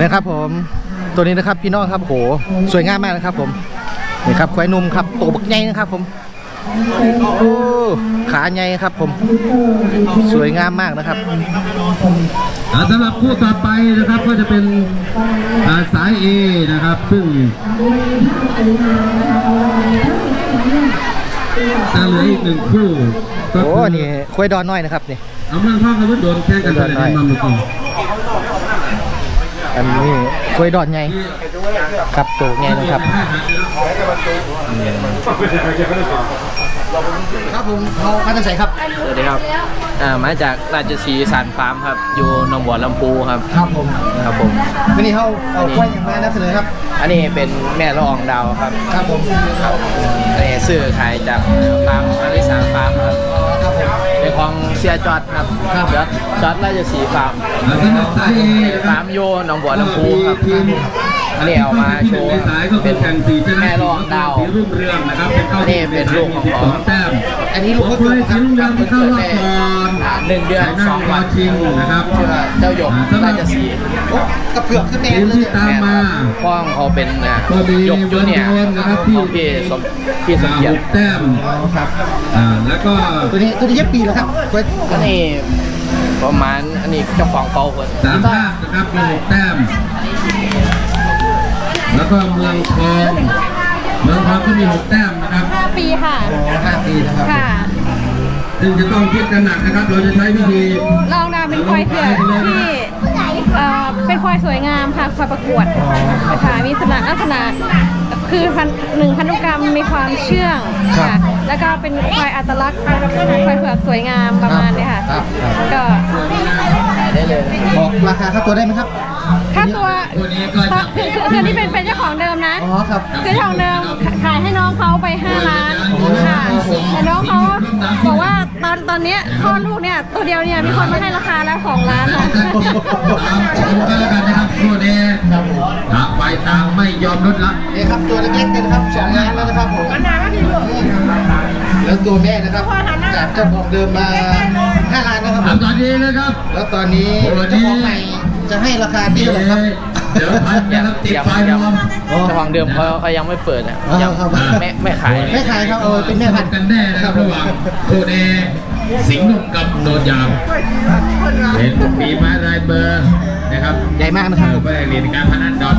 นะครับผมตัวนี้นะครับพี่น้องครับโหสวยงามมากนะครับผมนี่ครับควายหนุ่มครับตัวบักใหญ่นะครับผมโอ้ขาใหญ่ครับผม สวยงามมากนะครับอ่าสำหรับคู่ต่อไปนะครับก็จะเป็นอ่าสาย A นะครับ ซึ่งจะเหลืออีกหนึ่งคู่ก็โอ้คือนี่ควายดอนน้อยนะครับนี่เอาเมืองท่องกับวุฒิโดนแข่งกันไปเลยในมันเมื่อกี้อัน นี้ควายดอนใหญ่ครับตัวใหญ่นะครับครับผมเขามาจากไหนครับ สวัสดีครับอ่ามาจากราชสีห์สารฟาร์มครับ อยู่หนองบัวลำพูครับ ครับผม ครับผมวันนี้เขาเอาควายอย่างมานำเสนอครับ อันนี้เป็นแม่ละอองดาวครับ ครับผม ครับอันนี้ซื้อขายจากฟาร์มอาริสานฟาร์มครับ ครับผมเป็นของเสียจอดครับ ครับจอดจอดราชสีห์ฟาร์มอ่าสำหรับสาย A นะครับฟาร์มโยหนองบัวลำพูครับทีม อันนี้เอามาโชว์ในสายก็เป็เป็นนแข่งสีชนะแม่ละอองดาวสีรุ่งเรืองนะครับเป็นเข้าอันนี้เป็นลูกของสองแต้มอันนี้ลูกขอเขางตัคววายคสีรับรุ่งเรืองที่เข้ารอบก่อนอ่าหนึ่งเดือนสองวันชิงนะครับชื่อว่าเจ้าหยกราชสีห์โอ้กระเพือกขึ้นแดทีงมเลยที่เนี่ยตามมาพ่องเขาเป็นอ่าก็มีหยกจูเนียร์เมืองนนท์นะครับที่ของพี่สมพี่สมเกียรหติกแต้มอ๋อครับอ่าแล้วก็ตัวนี้ตัวนี้เย็บปีแล้วครับควายอันนี้ประมาณอันนี้เจ้าของเขาคนสามภาคนะครับมีหกแต้ม แล้วก็เมืองทองเมืองทองก็มีหกแต้มนะครับ5ปีค่ะอ๋อห้าปีนะครับค่ะ ซึ่งจะต้องคิดกันหนักนะครับ เราจะใช้วิธีลองดาวเป็นควายเผือกที่เอ่อเป็นควายสวยงามค่ะควายประกวดค่ะมีลักษณะลักษณะ คือพันหนึ่งพันธุกรรมมีความเชื่องค่ะ แล้วก็เป็นควายอัตลักษณ์ควายเผือกสวยงามประมาณเนี้ค่ะ ครับครับ ก็ได้เลยบอกราคาค่าตัวได้ไหมครับ ค่าตัวตัวนี้ก็จะคือคือคือนี่เป็นเป็นเจ้าของเดิมนะ อ๋อครับ คือเจ้าของเดิมขายให้น้องเขาไป 5 ล้านค่ะแต่น้องเขาบอกว่าตอนตอนเนี้ยคลอดลูกเนี่ยตัวเดียวเนี่ยมีคนมาให้ราคาแล้ว2ล้านค่ะตามดูกันแล้วกันนะครับตัวนี้ต่าง ไปต่างไม่ยอมลดละนี่ครับตัวเล็กๆเลยนะครับสองล้านแล้วนะครับผมแล้วตัวแม่นะครับจากเจ้าของเดิมมาห้าล้านนะครับผถามมตอนนี้นะครับ แล้วตอนนี้เจ้าของใหม่จะให้ราคาที่เดี๋ยวเท่าไหร่ครับเดี๋ยวพันนะครับติดไฟรวมอ๋อเจ้าของเดิมเขาเขายังไม่เปิดอะอ๋อยังครับไม่ไม่ขายไม่ขายครับเออเป็นแม่พันธุ์กันแน่นะครับระหว่างโคเนสิงห์หนุ่มกับโนนยามเป็นปีไม้ลายเบอร์นะครับใหญ่มากนะครับเออไปเรียนการพนันดอท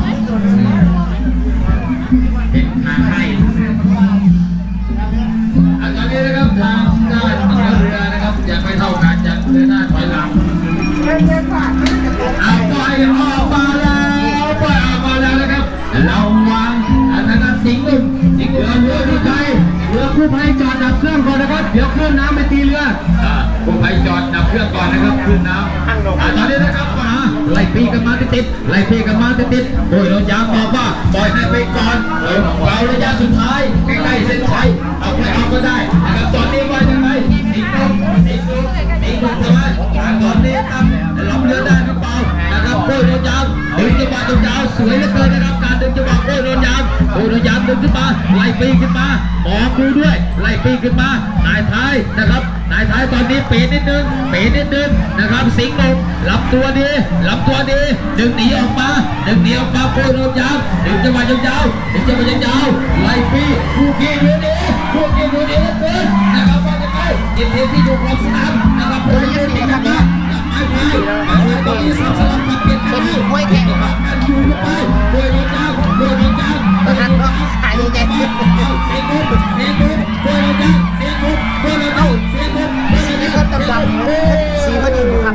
กู้ภัยจอดดับเครื่องก่อนนะครับ เดี๋ยวเครื่องน้ำไปตีเรืออ่ากู้ภัยจอดดับเครื่องก่อนนะครับเครื่องน้ำอ่าตอนนี้นะครับมาไล่ปีกันมาติดๆไล่ปีกันมาติดๆโดยเรายามบอกว่าปล่อยให้ไปก่อนเราเราระยะสุดท้ายใกล้ๆเส้นชัยเอาไปเอาก็ได้นะครับตอนนี้ว่ายังไงสิงห์หนุ่มสิงห์หนุ่มสิงห์หนุ่มใช่ไหมอ่าตอนนี้ครับล็อกเรือได้หรือเปล่านะครับโดยเรายาม ดึงจังหวะตรงยาวสวยเหลือเกินนะครับการดึงจังหวะโดยเรายามโดยเรายามดึงขึ้นมาไล่ปีขึ้นมาหมอดูด้วยไล่ปีขึ้นมานายท้ายนะครับนายท้ายตอนนี้เป๋นิดนึงเป๋นิดนึงนะครับสิงห์หนุ่มรับตัวดีรับตัวดีดึงหนีออกมาดึงหนีออกมาโดยเรายามดึงจังหวะยาวๆดึงจังหวะยาวๆไล่ปีผู้กี้ดูดีผู้กี้ดูดีเหลือเกินนะครับว่าจะไปกินเทที่อยู่ขอบสนามนะครับผู้กี้ดูดีนะครับ ไม่ไปไม่ไปตอนนี้สับสลับกับเป็นห้วยแข่งครับกันอยู่ไปโดยเรายามโดยเรายามประธานก็ขายยังไงเสียงนุ่มเสียงนุ่มโดยเรายามเสียงนุ่มโดยเรายามเสียงนุ่มสีนี้ก็ดำสีก็ดีครับ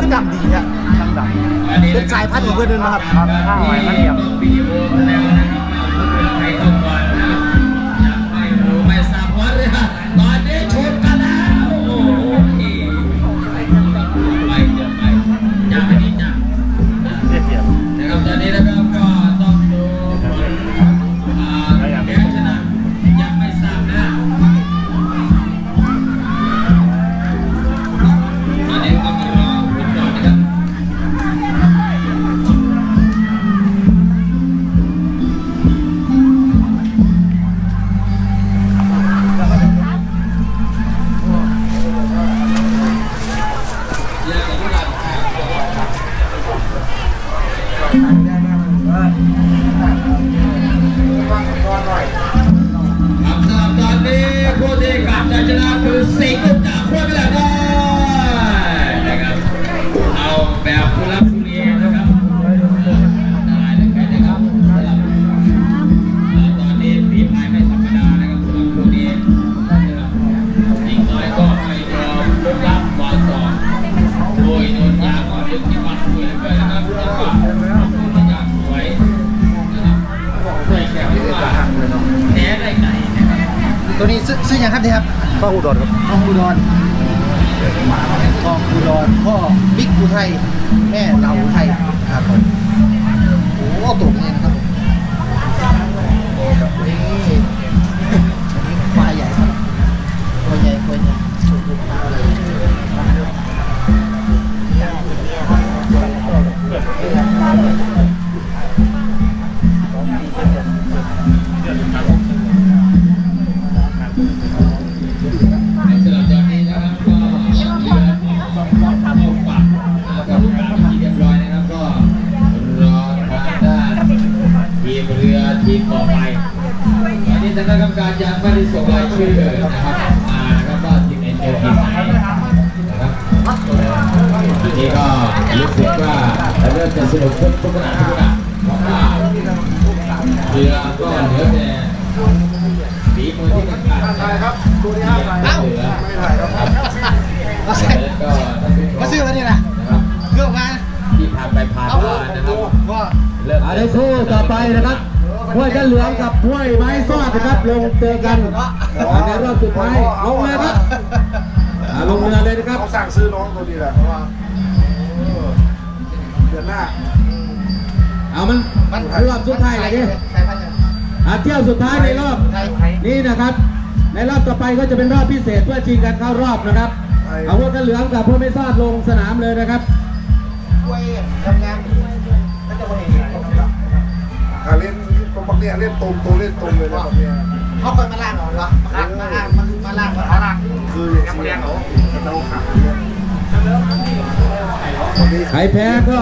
คือดำดีอะเป็นสายพันธุ์ของเพื่อนด้นะครับข้าวไว้มันเดียว ครับ ตัวนี้ซื้อซื้อยังครับเนี่ยครับพ่ออุดรครับพ่ออุดรพ่ออุดรพ่อบิ๊กอุทัยแม่เหล่าอุทัยครับผมโอ้ตัวนี้นะครับ เริ่มจะสนุกทุกทุกขณะทุกขณะเพราะว่าเรือก็เหลือแต่ฝีมือที่กันขาดนะครับเอ้าไปเหลือไม่ถ่ายครับก็ใส่มาซื้อมานี่นะเครื่องมาที่ผ่านไปผ่านมานะครับว่าเริ่มอาได้คู่ต่อไปนะครับห้วยกันเหลืองกับห้วยไม้ซอดนะครับ ลงเจอกันในรอบสุดท้ายลงเลยครับลงเรือเลยนะครับเขาสั่งซื้อน้องตัวนี้แหละเพราะว่า อนหน้าเอามันมันรอบสุดท้ายเลยดิใส่พันธุ์อ่าเที่ยวสุดท้ายในรอบไทยนี้นะครับ ในรอบต่อไปก็จะเป็นรอบพิเศษเพื่อชิงกันเข้ารอบนะครับเอาห้วยกันเหลืองกับห้วยไม้ซอดลงสนามเลยนะครับกล้วยทำงานก็จะมาเห็นการเล่นตรงบักเนี่ยเล่นตรงตัวเล่นตรงเลยนะบักเนี่ยเขาคนมาล่างเหรอเหรอมาล่างมาล่างมาล่างมาล่างคืออย่างเงี้ยเราขาดเนี่ยวันนี้ ใครแพ้ก็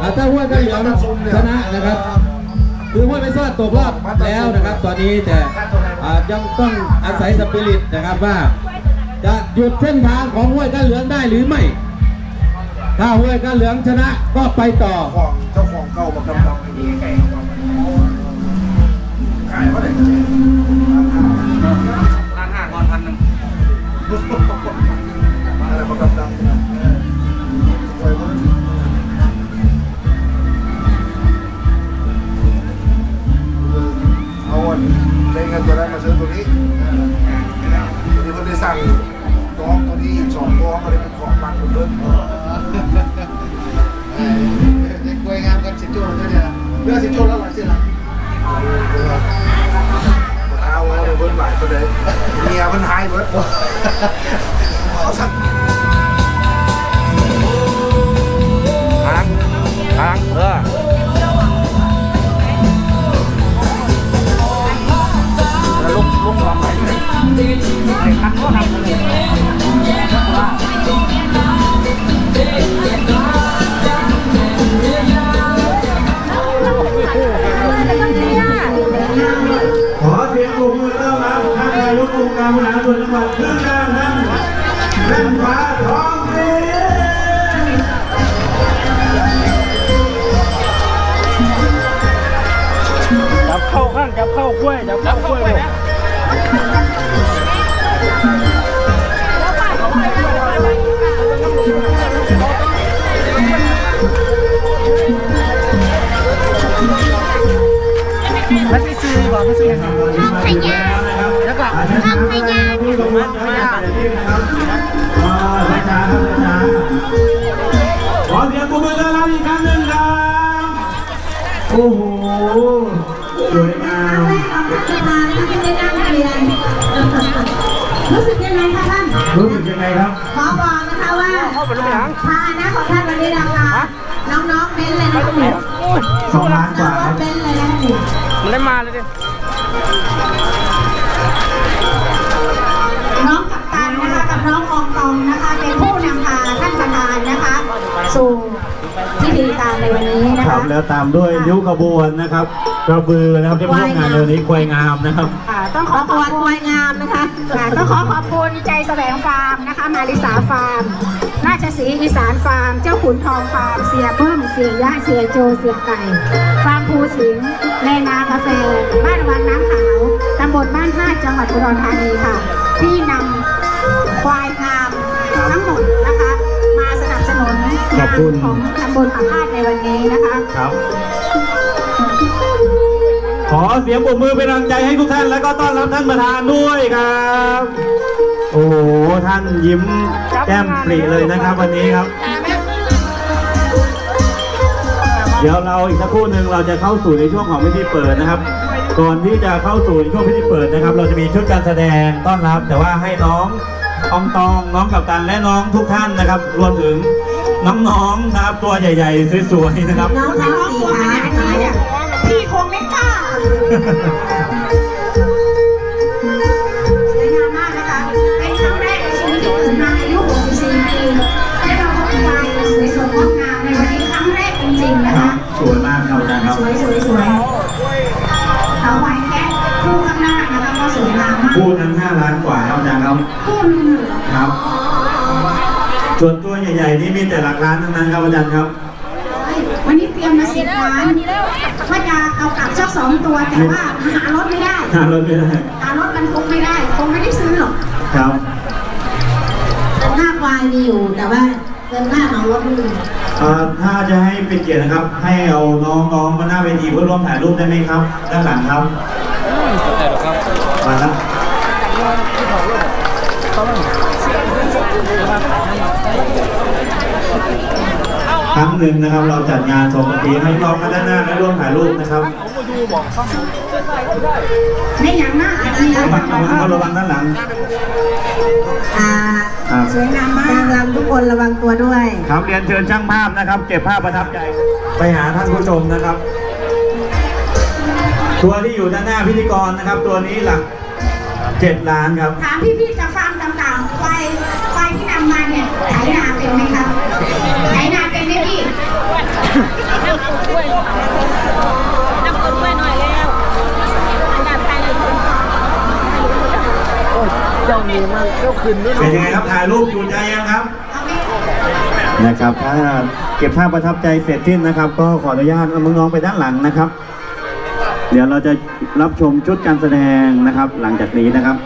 อ่าถ้าห้วยกันเหลืองชนะนะครับคือห้วยไม่ซอดตกรอบแล้วนะครับ ตอนนี้แต่อ่ายังต้องอาศัยสปิริตนะครับว่า จะหยุดเส้นทางของห้วยกันเหลืองได้หรือไม่ ถ้าห้วยกันเหลืองชนะก็ไปต่อ ของเจ้าของเก่าบักดำดำนี่ไก่ขายมาได้ งินตัวนั้นมาซื้อตัวนี้ทีนี้เพิ่นได้สั่งน้องตัวนี้อีกสองตัวก็เลยเป็นของมันหมดเลยกล้วยงามกันสิจูนด้วยเนี่ยเรื่องสิจูนแล้วหลังสิหลังเอาเลยเบิ้ลหลายประเลยเมียมันหายเบิ้ลเอาสั่ง ไอ้คันก็ทำเลย ทำพยาผู้สมัครพยานะครับอ่าช้าช้าช้าขอเสียงปรบมือต้อนรับอีกครั้งหนึ่งครับโอ้โหสวยงามรู้สึกยังไงคะท่านรู้สึกยังไงครับขอบอกนะคะว่าพาหนะของท่านวันนี้นะคะน้องๆเบ้นเลยนะคะสองล้านกว่าครับเบ้นเลยนะคะนี่มันได้มาเลยดิ คะครับ แล้วตามด้วยนิ้วกระบวนนะครับกระบือนะครับที่มาร่วมงานในวันนี้ควายงามนะครับค่ะต้องขอขอบคุณควายงามนะคะค่ะต้องขอขอบคุณใจแสวงฟาร์มนะคะ มาริสาฟาร์ม ราชสีห์อีสานฟาร์ม เจ้าขุนทองฟาร์ม เสียเพิ่มเสียยะเสียโจเสียไก่ฟาร์มภูสิงห์เลนากาแฟ บ้านวังน้ำขาวตำบลบ้านห้าจังหวัดอุดรธานีค่ะ ที่นำควายงามทั้งหมด ขอบคุณ ของตำบลปากพาดในวันนี้นะคะ ครับ ขอเสียงปรบมือเป็นกำลังใจให้ทุกท่าน แล้วก็ต้อนรับท่านประธานด้วยครับ โอ้โห ท่านยิ้มแก้มปรีเลยนะครับ วันนี้ครับ เดี๋ยวเราอีกสักครู่หนึ่งเราจะเข้าสู่ในช่วงของพิธีเปิดนะครับ ก่อนที่จะเข้าสู่ในช่วงพิธีเปิดนะครับ เราจะมีชุดการแสดงต้อนรับ แต่ว่าให้น้องอองตองน้องกับตันและน้องทุกท่านนะครับ รวมถึง น้องๆนะครับตัวใหญ่ๆสวยๆนะครับ น้องทั้งสี่ขาอันนี้เนี่ยพี่คงไม่กล้าสวยงามมากนะคะ เป็นครั้งแรกในชีวิตที่เกิดมาอายุ64ปีและเราก็มีวายสวยสดงดงามในวันนี้ครั้งแรกจริงๆนะครัคะบสวยมากครับอาจารย์ครับ สวยสวยสวยเขาวายแค่คู่ข้างหน้านะคะก็สวยงามมากพูดทั้ง5ล้านกว่าครับอาจารย์ครับคู่หนึงครับ ส่วนตัวใหญ่ๆนี่มีแต่หลักล้านทั้งนั้นครับอาจารย์ครับวันนี้เตรียมมาสิบล้านว่าจะเอากลับสักสองตัวแต่ว่าหารถไม่ได้ หารถไม่ได้หารถบรรทุกไม่ได้ คงไม่ได้ซื้อหรอกครับหน้าควายมีอยู่แต่ว่าเงินหน้าของรถไม่มีเอ่อถ้าจะให้เป็นเกียรตินะครับ ให้เอาน้องๆมาหน้าเวทีเพื่อร่วมถ่ายรูปได้ไหมครับด้านหลังครับมาแล้ว ครั้งหนึ่งนะครับ เราจัดงานสองปีให้น้องมาด้านหน้าและร่วมถ่ายรูปนะครับไม่อย่างหน้าอันนี้ระวังระวังครับระวังด้านหลังอ่าครับสวยงามมากนางรำทุกคนระวังตัวด้วย ครับเรียนเชิญช่างภาพนะครับ เก็บภาพประทับใจ ไปหาท่านผู้ชมนะครับ ตัวที่อยู่ด้านหน้าพิธีกรนะครับ ตัวนี้หลัก เจ็ดล้านครับ ถามพี่ๆจากฟาร์มต่างๆควายควายที่นำมาเนี่ยไถนาเป็นไหมครับไถนาเป็นไหมพี่เป็นยังไงครับถ่ายรูปจูนใจยังครับนะครับ ถ้าเก็บภาพประทับใจเสร็จสิ้นนะครับ ก็ขออนุญาตเอาน้องๆไปด้านหลังนะครับ เดี๋ยวเราจะรับชมชุดการแสดงนะครับ หลังจากนี้นะครับ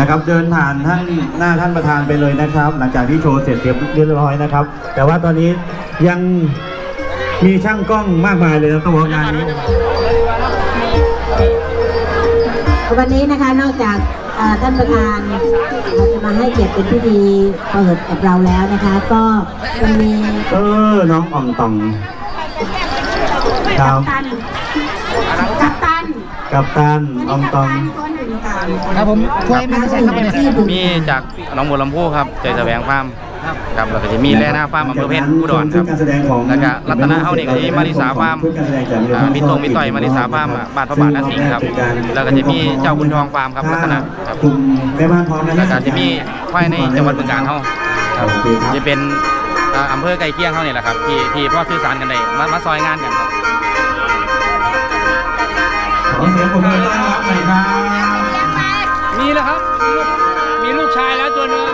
นะครับเดินผ่านท่านหน้าท่านประธานไปเลยนะครับ หลังจากที่โชว์เสร็จเรียบร้อยนะครับ แต่ว่าตอนนี้ยังมีช่างกล้องมากมายเลยนะต้องบอกงานนี้ วันนี้นะคะนอกจากเอ่อท่านประธานเราจะมาให้เกียรติเป็นพิธีเปิดกับเราแล้วนะคะ ก็จะมีเออน้องอ่องตองคกัรัปบตันกัปตันกับตันอ่องตองตัวหนึ่งค่ะครับผมควายมาใช่ครับเนี่ยมีจากหนองบัวลำพูครับใจแสวงฟาร์ม ครับแล้วก็จะมีแร่หน้าฟาร์มอำเภอเพชรอุดรครับการแสดงของแล้วก็รัตนะเฮานี่ก็จะมีมาริสาฟาร์มชุดการแสดงจากอ่ามีตรงมีต่อยมาริสาฟาร์มอะบ้านพระบาทนาสิงห์ครับแล้วก็จะมีเจ้าคุณทองฟาร์มครับรัตนะครับกลุ่มแม่บ้านพร้อมนะแล้วก็จะมีควายในจังหวัดบึงกาฬเฮาครับโอเคครับจะเป็นอ่าอำเภอใกล้เคียงเฮานี่แหละครับที่ที่พ่อสื่อสารกันได้มามาซอยงานกันครับขอเสียงปรบมือต้อนรับหน่อยครับมีแล้วครับ มีลูกชายแล้วตัวนึง